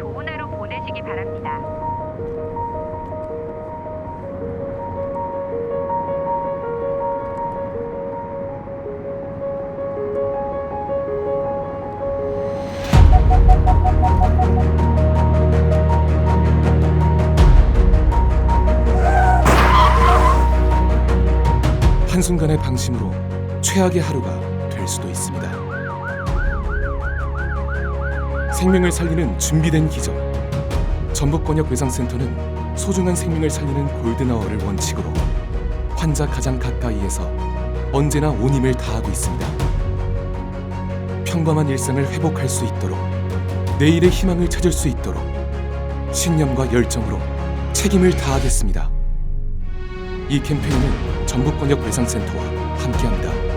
좋은 하루 보내시기 바랍니다. 한순간의 방심으로 최악의 하루가 될 수도 있습니다. 생명을 살리는 준비된 기적. 전북권역 외상센터는 소중한 생명을 살리는 골든아워를 원칙으로 환자 가장 가까이에서 언제나 온 힘을 다하고 있습니다. 평범한 일상을 회복할 수 있도록 내일의 희망을 찾을 수 있도록 신념과 열정으로 책임을 다하겠습니다. 이 캠페인은 전북권역 외상센터와 함께합니다.